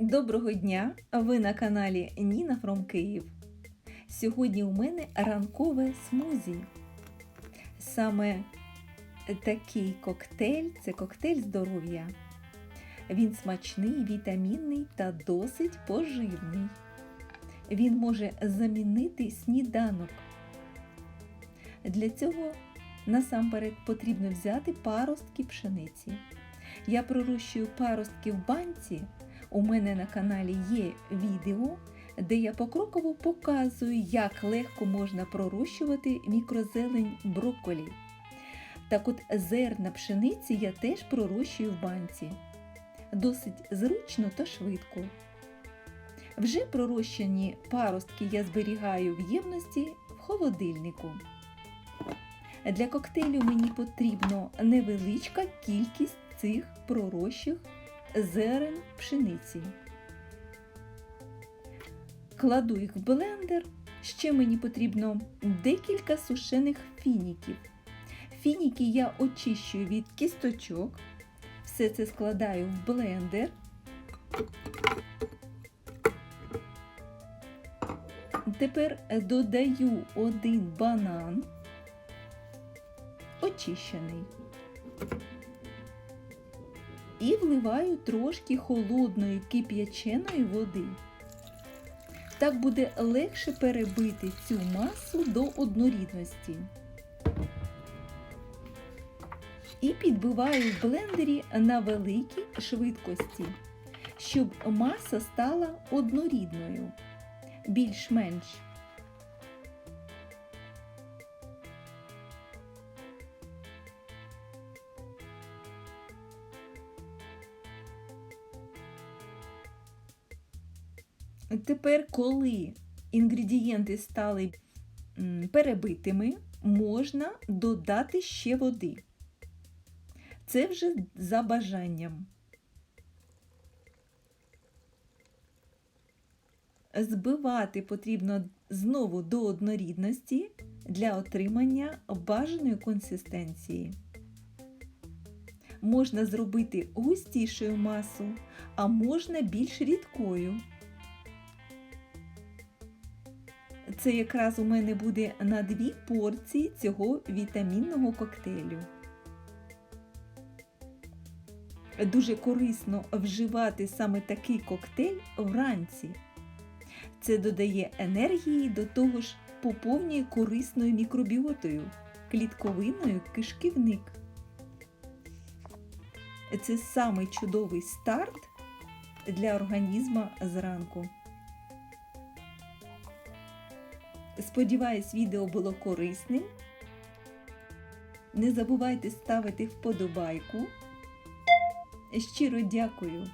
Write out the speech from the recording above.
Доброго дня! Ви на каналі Ніна Фром Київ. Сьогодні у мене ранкове смузі. Саме такий коктейль це коктейль здоров'я. Він смачний, вітамінний та досить поживний. Він може замінити сніданок. Для цього насамперед потрібно взяти паростки пшениці. Я пророщую паростки в банці. У мене на каналі є відео, де я покроково показую, як легко можна пророщувати мікрозелень брокколі. Так от зерна пшениці я теж пророщую в банці. Досить зручно та швидко. Вже пророщені паростки я зберігаю в ємності в холодильнику. Для коктейлю мені потрібна невеличка кількість цих пророщих зерен пшениці. Кладу їх в блендер. Ще мені потрібно декілька сушених фініків. Фініки я очищую від кісточок. Все це складаю в блендер. Тепер додаю один банан, очищений і вливаю трошки холодної кип'яченої води. Так буде легше перебити цю масу до однорідності. І підбиваю в блендері на великій швидкості, щоб маса стала однорідною, більш-менш. Тепер, коли інгредієнти стали перебитими, можна додати ще води. Це вже за бажанням. Збивати потрібно знову до однорідності для отримання бажаної консистенції. Можна зробити густішою масу, а можна більш рідкою. Це якраз у мене буде на дві порції цього вітамінного коктейлю. Дуже корисно вживати саме такий коктейль вранці. Це додає енергії, до того ж поповнює корисною мікробіотою, клітковиною кишківник. Це самий чудовий старт для організму зранку. Сподіваюсь, відео було корисним. Не забувайте ставити вподобайку. Щиро дякую!